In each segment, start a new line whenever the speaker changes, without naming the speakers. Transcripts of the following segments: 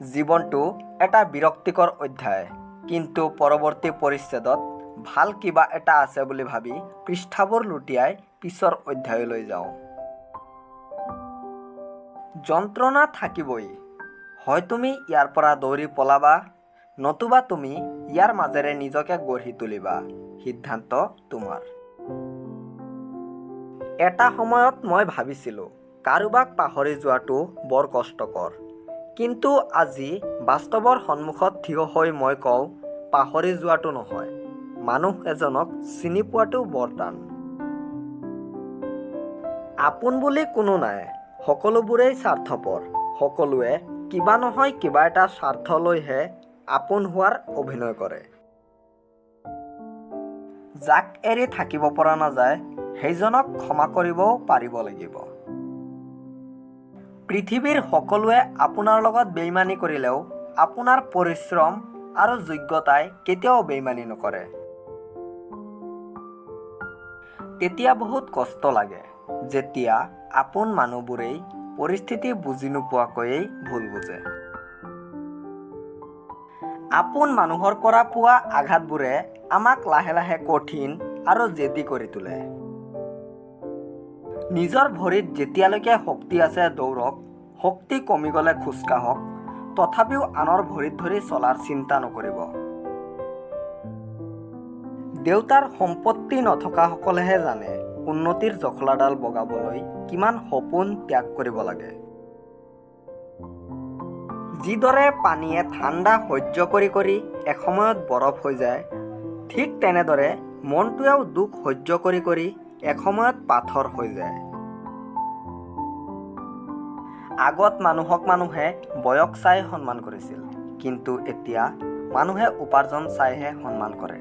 জীৱনটো এটা বিৰক্তিকৰ অধ্যায়। কিন্তু পৰৱৰ্তী পৰিচ্ছেদত ভালো কিবা এটা আছে বুলি ভাবি পৃষ্ঠাবোৰ লুটিয়াই পিছৰ অধ্যায়লৈ যাওঁ। যন্ত্ৰণা থাকিবই। হয় তুমি ইয়াৰ পৰা দৌৰি পলাবা, নতুবা তুমি ইয়াৰ মাজেৰে নিজকে গঢ়ি তুলিবা, সিদ্ধান্ত তোমাৰ। এটা সময়ত মই ভাবিছিলোঁ, কাৰোবাক পাহৰি যোৱাটো বৰ কষ্টকৰ। কিন্তু আজি বাস্তৱৰ সন্মুখত থিয় হৈ মই কওঁ, পাহৰি যোৱাটো নহয়। মানুহ এজনক চিনি পোৱাটো বৰ টান। আপোন বুলি কোনো নাই, সকলোবোৰেই স্বাৰ্থপৰ। সকলোৱে কিবা নহয় কিবা এটা স্বাৰ্থ লৈহে আপোন হোৱাৰ অভিনয় কৰে। যাক এৰি থাকিব পৰা নাযায়, সেইজনক ক্ষমা কৰিবও পাৰিব লাগিব। পৃথিৱীৰ সকলোৱে আপোনাৰ লগত বেইমানি কৰিলেও আপোনাৰ পৰিশ্ৰম আৰু যোগ্যতাই কেতিয়াও বেইমানি নকৰে। তেতিয়া বহুত কষ্ট লাগে, যেতিয়া আপোন মানুহবোৰেই পৰিস্থিতি বুজি নোপোৱাকৈয়ে ভুল বুজে। আপোন মানুহৰ পৰা পোৱা আঘাতবোৰে আমাক লাহে লাহে কঠিন আৰু জেদী কৰি তোলে। নিজৰ ভৰিত যেতিয়ালৈকে শক্তি আছে দৌৰক, শক্তি কমি গ'লে খোজকাঢ়ক, তথাপিও আনৰ ভৰিত ধৰি চলাৰ চিন্তা নকৰিব। দেউতাৰ সম্পত্তি নথকাসকলেহে জানে উন্নতিৰ জখলাডাল বগাবলৈ কিমান সপোন ত্যাগ কৰিব লাগে। যিদৰে পানীয়ে ঠাণ্ডা সহ্য কৰি কৰি এসময়ত বৰফ হৈ যায়, ঠিক তেনেদৰে মনটোৱেও দুখ সহ্য কৰি কৰি এসময়ত পাথৰ হৈ যায়। আগত মানুহক মানুহে বয়স চাই সন্মান কৰিছিল কিন্তু এতিয়া মানুহে উপাৰ্জন চাইহে সন্মান কৰে।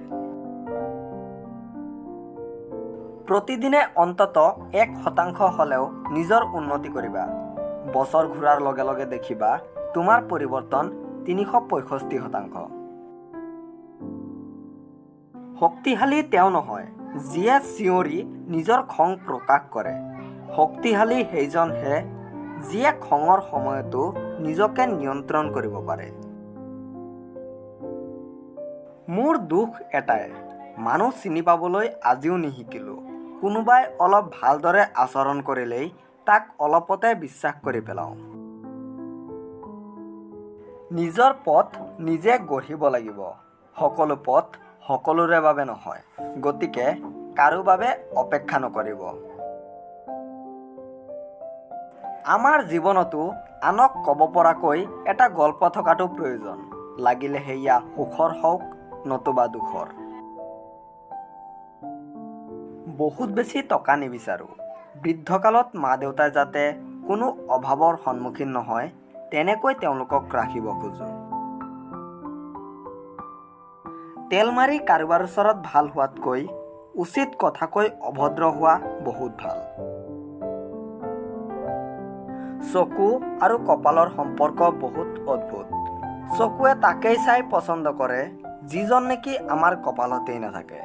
প্ৰতিদিনে অন্তত এক শতাংশ হ'লেও নিজৰ উন্নতি কৰিবা। বছৰ ঘূৰাৰ লগে লগে দেখিবা তোমাৰ পৰিৱৰ্তন তিনিশ পঁয়ষষ্ঠি শতাংশ। শক্তিশালী তেওঁ নহয় যিয়ে চিঞৰি নিজৰ খং প্ৰকাশ কৰে। শক্তিশালী সেইজনহে যিয়ে খঙৰ সময়তো নিজকে নিয়ন্ত্ৰণ কৰিব পাৰে। মোৰ দুখ এটাই মানুহ চিনি পাবলৈ আজিও নিশিকিলোঁ। কোনোবাই অলপ ভালদৰে আচৰণ কৰিলেই তাক অলপতে বিশ্বাস কৰি পেলাওঁ। নিজৰ পথ নিজে গঢ়িব লাগিব। সকলো পথ সকলোৰে বাবে নহয় গতিকে কাৰো বাবে অপেক্ষা নকৰিব। আমাৰ জীৱনতো আনক ক'ব পৰাকৈ এটা গল্প থকাটো প্ৰয়োজন লাগিলে সেয়া সুখৰ হওক নতুবা দুখৰ। বহুত বেছি টকা নিবিচাৰোঁ। বৃদ্ধকালত মা দেউতাই যাতে কোনো অভাৱৰ সন্মুখীন নহয় তেনেকৈ তেওঁলোকক ৰাখিব খোজোঁ। তেল মাৰি কাৰোবাৰ ওচৰত ভালো হোৱাতকৈ উচিত কথাকৈ অভদ্ৰ হোৱা বহুত ভালো। চকু আৰু কপালৰ সম্পৰ্ক বহুত অদ্ভুত। চকুৱে তাকেই চাই পচন্দ কৰে, যিজন নেকি আমাৰ কপালতেই নাথাকে।